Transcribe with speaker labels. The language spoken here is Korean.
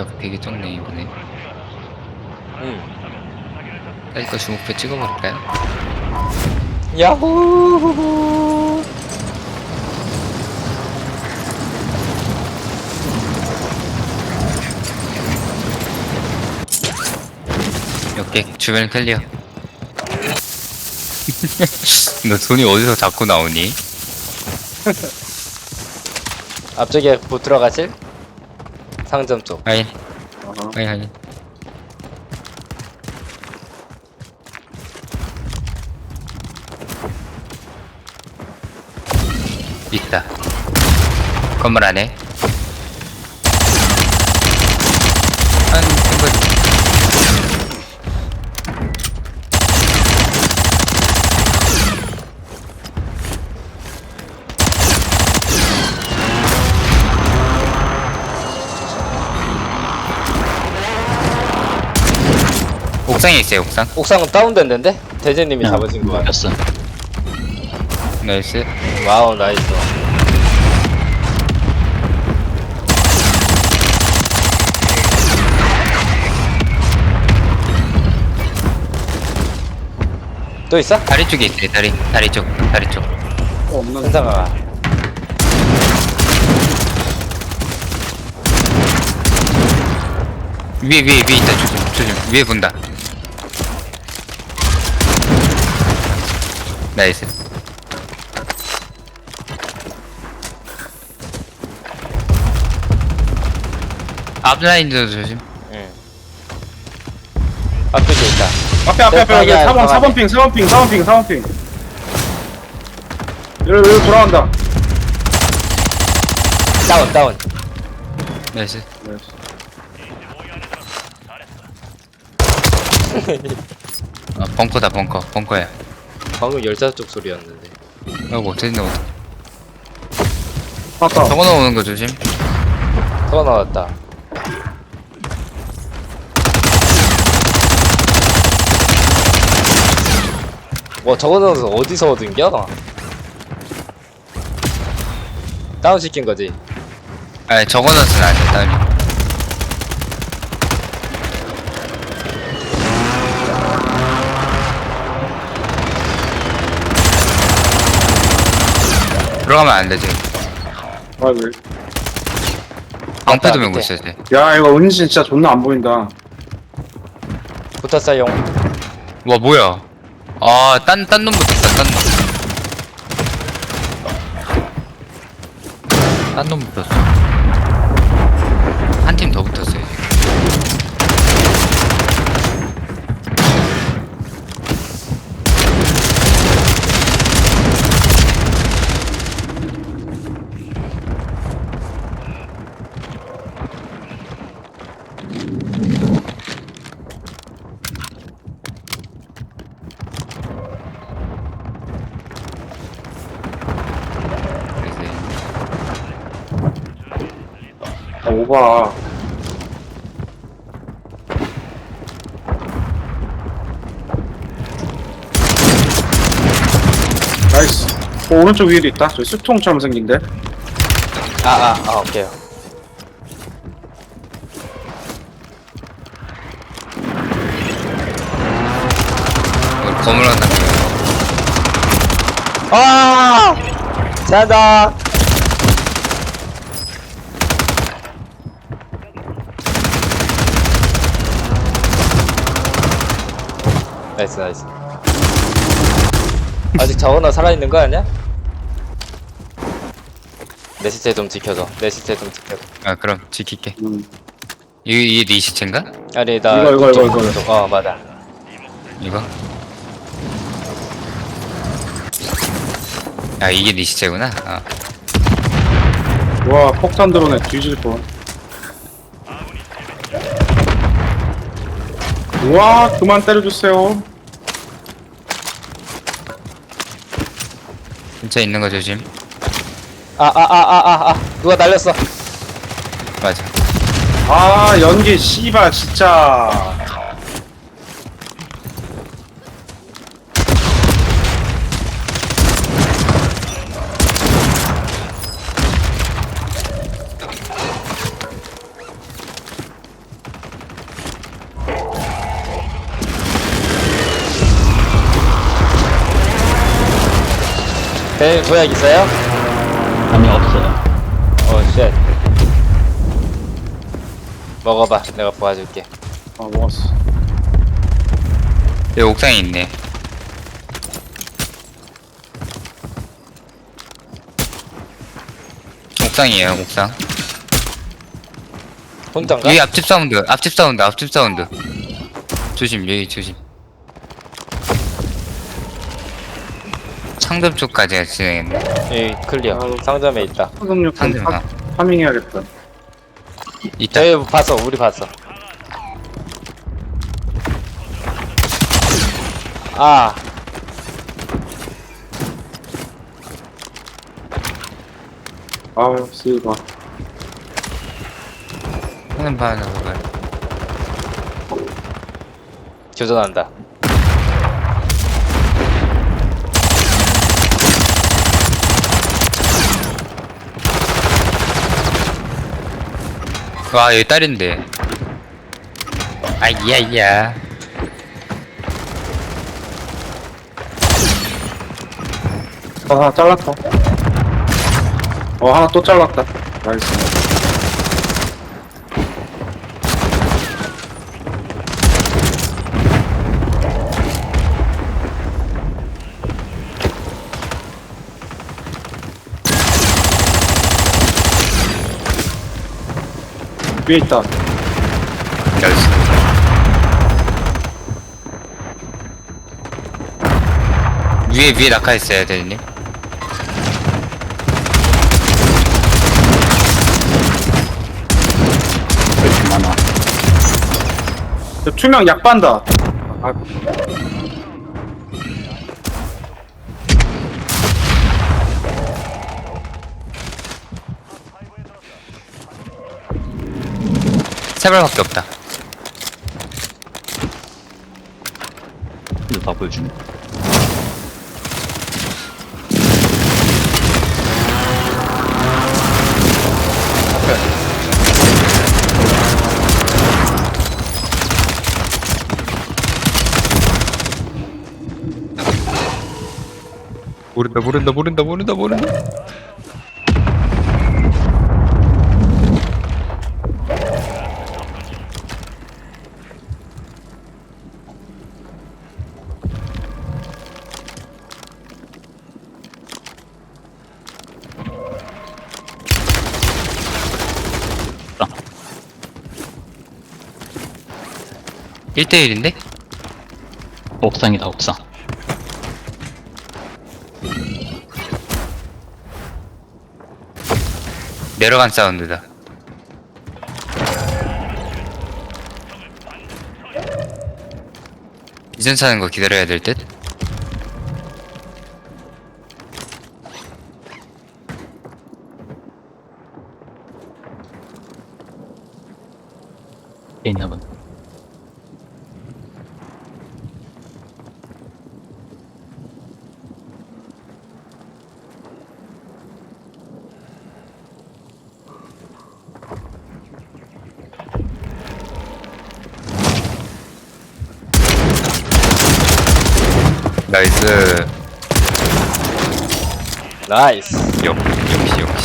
Speaker 1: 벽 되게 적네 이번에
Speaker 2: 응.
Speaker 1: 딸거 주목표 찍어버릴까요?
Speaker 2: 야호!
Speaker 1: 이렇게 주변 클리어 너 돈이 어디서 자꾸 나오니?
Speaker 2: 앞쪽에 못 들어가실? 상점 쪽.
Speaker 1: 아니
Speaker 3: 어허.
Speaker 1: 아니 아니 있다 건물 안에 옥상에 있어요 옥상
Speaker 2: 옥상은 다운됐는데? 대재님이 잡으신 거 같아.
Speaker 4: 먹였어.
Speaker 1: 나이스
Speaker 2: 와우, 나이스. 또 있어?
Speaker 1: 다리 쪽에 있어요 다리 다리 쪽 다리 쪽
Speaker 3: 어, 없는.
Speaker 2: 현상아.
Speaker 1: 위에 위에 위에 있다 조심 조심 위에 본다 나이스 앞라인도 조심
Speaker 2: 응. 앞쪽에 있다.
Speaker 3: 앞에, 앞에, 앞에, 여기
Speaker 2: 네,
Speaker 3: 4번,
Speaker 2: 가만히.
Speaker 3: 4번 핑, 4번 핑, 4번 핑, 4번 핑. 여기, 여기 돌아간다.
Speaker 2: 다운, 다운.
Speaker 1: 나이스
Speaker 3: 네.
Speaker 1: 아 벙커다 벙커 벙커야
Speaker 2: 방금 열차 쪽 소리였는데.
Speaker 1: 어 못했네 어떡해
Speaker 3: 맞다.
Speaker 1: 저거 나오는 거 조심
Speaker 2: 더 나왔다. 뭐 저거는 어디서 얻은겨? 다운 시킨 거지.
Speaker 1: 아 저거 넣었으면 안돼 다음이 들어가면 안 되지
Speaker 3: 아, 왜.
Speaker 1: 방패도
Speaker 2: 밑에.
Speaker 1: 메고 있어야 돼
Speaker 3: 야, 이거 은진 진짜 존나 안 보인다.
Speaker 2: 붙었어용.
Speaker 1: 와 뭐야 아 딴 딴 놈 붙었다 딴놈 딴 놈 붙었어
Speaker 3: 아, 오바. 나이스. 어, 오른쪽 위에도 있다. 저 수통처럼 생긴데.
Speaker 2: 아, 아, 아, 오케이.
Speaker 1: 건물 하나
Speaker 2: 아! 잘한다. 나이스, 나이스. 아직 저거나 살아있는 거 아니야? 내 시체 좀 지켜줘. 내 시체 좀 지켜줘.
Speaker 1: 아 그럼 지킬게
Speaker 3: 음.
Speaker 1: 이게 이게 네 시체인가?
Speaker 2: 아니, 나.
Speaker 3: 이거, 이거, 이거, 이거.
Speaker 2: 이쪽. 어, 맞아.
Speaker 1: 이거? 아 이게 네 시체구나 아
Speaker 3: 와, 폭탄 드론에 뒤질 뻔. 와, 그만 때려주세요.
Speaker 1: 진짜 있는 거 조심
Speaker 2: 아, 아, 아, 아, 아, 아. 누가 날렸어.
Speaker 1: 맞아
Speaker 3: 아, 연기, 씨발, 진짜.
Speaker 2: 대님 도약 있어요?
Speaker 4: 아니 없어요.
Speaker 2: 어, 쉣. 먹어봐. 내가 도와줄게.
Speaker 3: 아 먹었어
Speaker 1: 여기 옥상에 있네. 옥상이에요, 옥상.
Speaker 2: 혼자인가?
Speaker 1: 여기 앞집 사운드, 앞집 사운드, 앞집 사운드. 조심, 여기 조심. 상점 쪽까지 진행했네.
Speaker 2: 여기 클리어. 상점에 있다.
Speaker 3: 상점력
Speaker 1: 상점 가.
Speaker 3: 파밍해야겠다
Speaker 1: 있다.
Speaker 2: 저희 봤어. 우리 봤어. 아,
Speaker 3: 아 씨발
Speaker 1: 상점 봐야 먹어요.
Speaker 2: 교전한다.
Speaker 1: 와, 여기 딸인데. 아이야, 이야.
Speaker 3: 아 하나 잘랐다 어 하나 또 잘랐다 나이스 위에 있다
Speaker 1: 나이스. 위에, 위에 낙하했어요, 대리님.
Speaker 4: 왜 이렇게 많아?
Speaker 3: 저 투명 약 반다 아
Speaker 1: 세 발밖에 없다.
Speaker 4: 이거 다 보여주네.
Speaker 1: 모른다, 모른다, 모른다, 모른다, 모른다. 1대1인데?
Speaker 4: 옥상이다 옥상.
Speaker 1: 내려간 사운드다. 이전 차는 거 기다려야 될 듯?
Speaker 4: 있나본.
Speaker 1: 나이스.
Speaker 2: 나이스.
Speaker 1: 역, 역시, 역시.